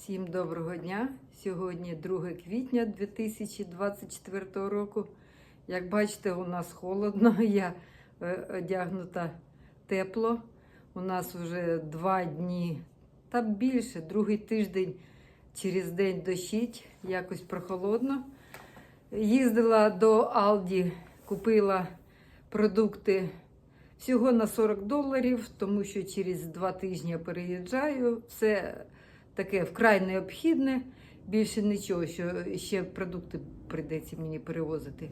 Всім доброго дня! Сьогодні 2 квітня 2024 року. Як бачите, у нас холодно, я е, одягнута тепло. У нас вже два дні та більше, другий тиждень через день дощить, якось прохолодно. Їздила до Алді, купила продукти всього на 40 доларів, тому що через два тижні переїжджаю. Все таке вкрай необхідне. Більше нічого, що ще продукти прийдеться мені перевозити.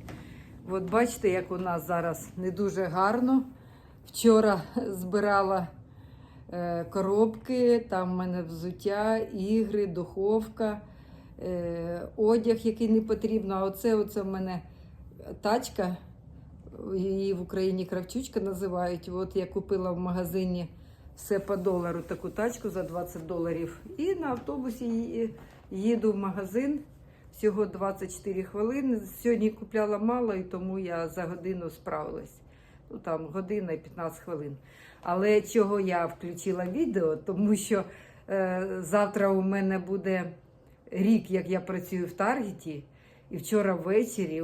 От бачите, як у нас зараз не дуже гарно. Вчора збирала е, коробки, там в мене взуття, ігри, духовка, е, одяг, який не потрібно. А оце, оце в мене тачка, її в Україні кравчучка називають. От я купила в магазині все по долару таку тачку за 20 доларів. І на автобусі їду в магазин. Всього 24 хвилини. Сьогодні купляла мало, і тому я за годину справилась. Ну там година і 15 хвилин. Але чого я включила відео? Тому що е, завтра у мене буде рік, як я працюю в Таргеті. І вчора ввечері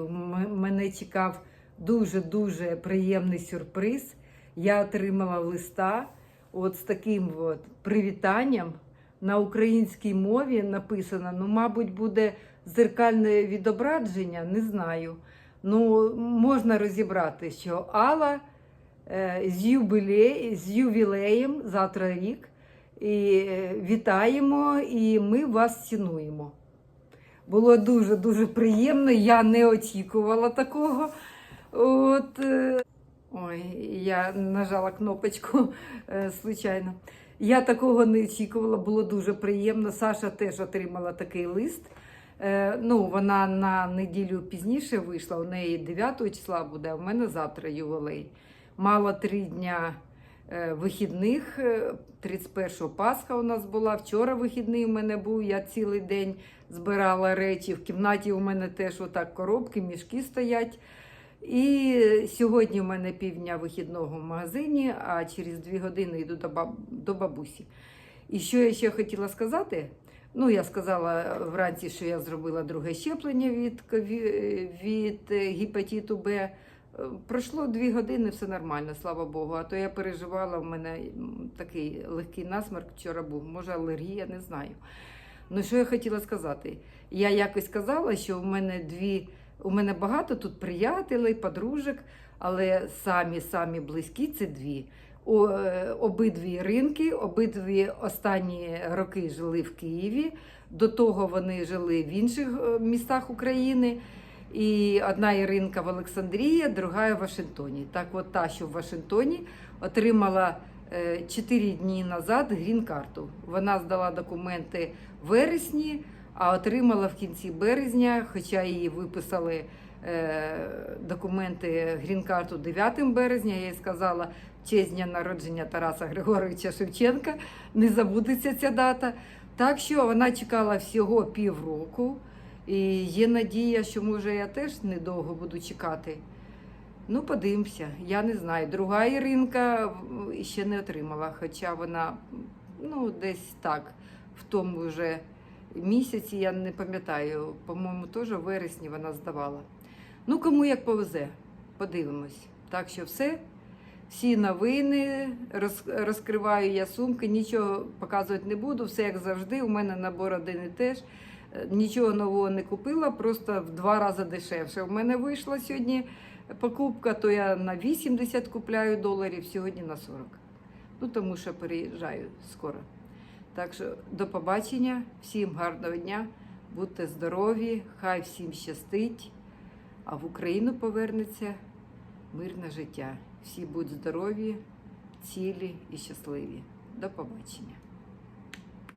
мене чекав дуже-дуже приємний сюрприз. Я отримала листа от з таким от привітанням на українській мові написано. Ну, мабуть, буде зеркальне відображення, не знаю. Ну, можна розібрати, що Алла е, з, юбіле... з ювілеєм завтра рік. І е, вітаємо, і ми вас цінуємо. Було дуже-дуже приємно. Я не очікувала такого. От, е, ой, я нажала кнопочку е, случайно. Я такого не очікувала, було дуже приємно. Саша теж отримала такий лист. Е, ну, вона на неділю пізніше вийшла, у неї 9 числа буде, а в мене завтра ювілей. Мало три дня е, вихідних. е, 31 Пасха у нас була. Вчора вихідний у мене був. Я цілий день збирала речі. В кімнаті у мене теж отак коробки, мішки стоять. І сьогодні у мене півдня вихідного в магазині, а через дві години йду до, баб... до бабусі. І що я ще хотіла сказати? Ну, я сказала вранці, що я зробила друге щеплення від, від е, гепатиту Б. Е, Пройшло дві години, все нормально, слава Богу. А то я переживала, в мене такий легкий насморк вчора був, може алергія, не знаю. Ну, що я хотіла сказати? Я якось казала, що в мене дві, у мене багато тут приятелей, подружок, але самі самі близькі це дві. О, е, обидві ринки, обидві останні роки жили в Києві. До того вони жили в інших е, містах України. І одна Іринка в Олександрії, друга в Вашингтоні. Так, от та, що в Вашингтоні, отримала 4 дні назад грін-карту. Вона здала документи в вересні, а отримала в кінці березня, хоча її виписали е, документи грін-карту 9 березня. Я їй сказала, честь дня народження Тараса Григоровича Шевченка, не забудеться ця дата. Так що вона чекала всього півроку. І є надія, що може я теж недовго буду чекати. Ну, подивимося, я не знаю. Друга Іринка ще не отримала, хоча вона ну, десь так, в тому вже місяці, я не пам'ятаю, по-моєму, теж в вересні вона здавала. Ну, кому як повезе, подивимось. Так що все. Всі новини роз- розкриваю я сумки, нічого показувати не буду, все як завжди. У мене набор один і теж. Е, Нічого нового не купила, просто в два рази дешевше. У мене вийшла сьогодні покупка, то я на 80 купляю доларів, сьогодні на 40. Ну, тому що переїжджаю скоро. Так що до побачення, всім гарного дня, будьте здорові, хай всім щастить, а в Україну повернеться мирне життя. Всі будуть здорові, цілі і щасливі. До побачення.